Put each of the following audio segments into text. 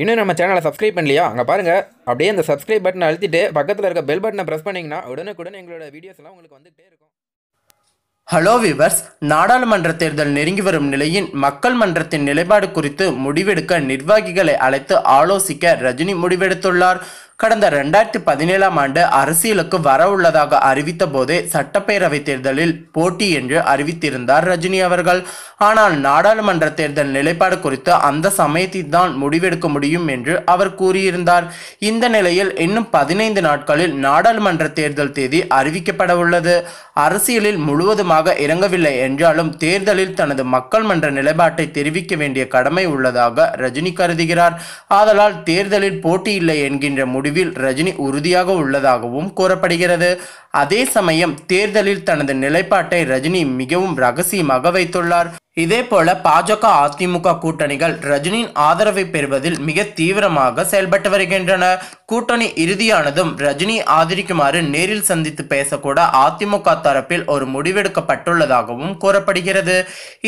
இன்னும் நம்ம சேனலை சப்ஸ்கிரைப் பண்ணலையா? அங்கே பாருங்கள் அப்படியே அந்த சப்ஸ்கிரைப் பட்டனை அழுத்திட்டு பக்கத்தில் இருக்க பெல் பட்டனை ப்ரெஸ் பண்ணிங்கன்னா உடனுக்குடன் எங்களோட வீடியோஸ் எல்லாம் உங்களுக்கு வந்துகிட்டே இருக்கும். ஹலோ விவர்ஸ் நாடாளுமன்ற தேர்தல் நெருங்கி வரும் நிலையில் மக்கள் மன்றத்தின் நிலைப்பாடு குறித்து முடிவெடுக்க நிர்வாகிகளை அழைத்து ஆலோசிக்க ரஜினி முடிவெடுத்துள்ளார். கடந்த ரெண்டாயிரத்தி பதினேழாம் ஆண்டு அரசியலுக்கு வர உள்ளதாக அறிவித்த போதே சட்டப்பேரவை தேர்தலில் போட்டி என்று அறிவித்திருந்தார் ரஜினி அவர்கள். ஆனால் நாடாளுமன்ற தேர்தல் நிலைப்பாடு குறித்து அந்த சமயத்தில் தான் முடிவெடுக்க முடியும் என்று அவர் கூறியிருந்தார். இந்த நிலையில் இன்னும் பதினைந்து நாட்களில் நாடாளுமன்ற தேர்தல் தேதி அறிவிக்கப்பட உள்ளது. அரசியலில் முழுவதுமாக இறங்கவில்லை என்றாலும் தேர்தலில் தனது மக்கள் மன்ற நிலைப்பாட்டை தெரிவிக்க வேண்டிய கடமை உள்ளதாக ரஜினி கருதுகிறார். ஆதலால் தேர்தலில் போட்டியில்லை என்கின்ற முடிவில் ரஜினி உறுதியாக உள்ளதாகவும் கூறப்படுகிறது. அதே சமயம் தேர்தலில் தனது நிலைப்பாட்டை ரஜினி மிகவும் ரகசியமாக வைத்துள்ளார். இதே போல பாஜக அதிமுக கூட்டணிகள் ரஜினியின் ஆதரவை பெறுவதில் மிக தீவிரமாக செயல்பட்டு வருகின்றன. கூட்டணி இறுதியானதும் ரஜினி ஆதரிக்குமாறு நேரில் சந்தித்து பேசக்கூட அதிமுக தரப்பில் ஒரு முடிவெடுக்கப்பட்டுள்ளதாகவும் கூறப்படுகிறது.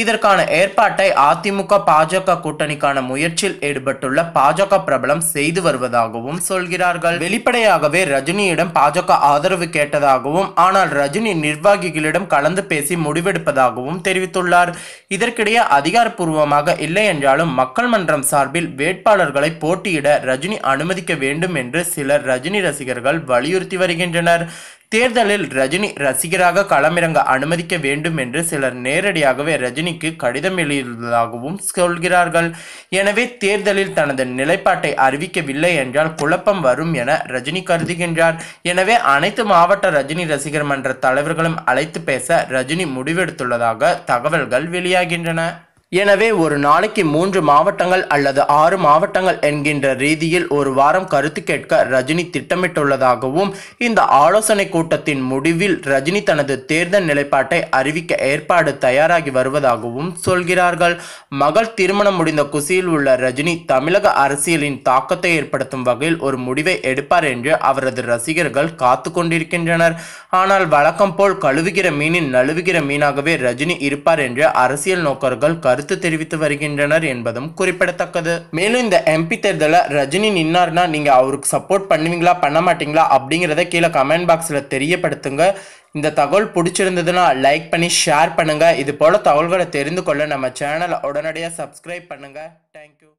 இதற்கான ஏற்பாட்டை அதிமுக பாஜக கூட்டணிக்கான முயற்சியில் ஈடுபட்டுள்ள பாஜக பிரபலம் செய்து வருவதாகவும் சொல்கிறார்கள். வெளிப்படையாகவே ரஜினியிடம் பாஜக ஆதரவு கேட்டதாகவும் ஆனால் ரஜினி நிர்வாகிகளிடம் கலந்து பேசி முடிவெடுப்பதாகவும் தெரிவித்துள்ளார். இதற்கிடையே அதிகாரப்பூர்வமாக இல்லை என்றாலும் மக்கள் மன்றம் சார்பில் வேட்பாளர்களை போட்டியிட ரஜினி அனுமதிக்க வேண்டும் என்று சிலர் ரஜினி ரசிகர்கள் வலியுறுத்தி வருகின்றனர். தேர்தலில் ரஜினி ரசிகராக களமிறங்க அனுமதிக்க வேண்டும் என்று சிலர் நேரடியாகவே ரஜினிக்கு கடிதம் எழுதியதாகவும் சொல்கிறார்கள். எனவே தேர்தலில் தனது நிலைப்பாட்டை அறிவிக்கவில்லை என்றால் குழப்பம் வரும் என ரஜினி கருதுகின்றார். எனவே அனைத்து மாவட்ட ரஜினி ரசிகர் மன்ற தலைவர்களும் அழைத்து பேச ரஜினி முடிவெடுத்துள்ளதாக தகவல்கள் வெளியாகின்றன. எனவே ஒரு நாளைக்கு மூன்று மாவட்டங்கள் அல்லது ஆறு மாவட்டங்கள் என்கின்ற ரீதியில் ஒரு வாரம் கருத்து கேட்க ரஜினி திட்டமிட்டுள்ளதாகவும் இந்த ஆலோசனை கூட்டத்தின் முடிவில் ரஜினி தனது தேர்தல் நிலைப்பாட்டை அறிவிக்க ஏற்பாடு தயாராகி வருவதாகவும் சொல்கிறார்கள். மகள் திருமணம் முடிந்த குசியில் உள்ள ரஜினி தமிழக அரசியலின் தாக்கத்தை ஏற்படுத்தும் வகையில் ஒரு முடிவை எடுப்பார் என்று அவரது ரசிகர்கள் காத்து கொண்டிருக்கின்றனர். ஆனால் வழக்கம் போல் கழுவுகிற மீனின் நழுவுகிற மீனாகவே ரஜினி இருப்பார் என்று அரசியல் நோக்கர்கள் கரு கருத்து தெரிவித்து வருகின்றனர் என்பதும் குறிப்பிடத்தக்கது. மேலும் இந்த எம்பி தேர்தலில் ரஜினி நின்னார்னா நீங்க அவருக்கு சப்போர்ட் பண்ணுவீங்களா பண்ண மாட்டீங்களா அப்படிங்கிறத கீழே கமெண்ட் பாக்ஸில் தெரியப்படுத்துங்க. இந்த தகவல் பிடிச்சிருந்ததுன்னா லைக் பண்ணி ஷேர் பண்ணுங்க. இது போல தகவல்களை தெரிந்து கொள்ள நம்ம சேனலை உடனடியாக சப்ஸ்கிரைப் பண்ணுங்க. தேங்க்யூ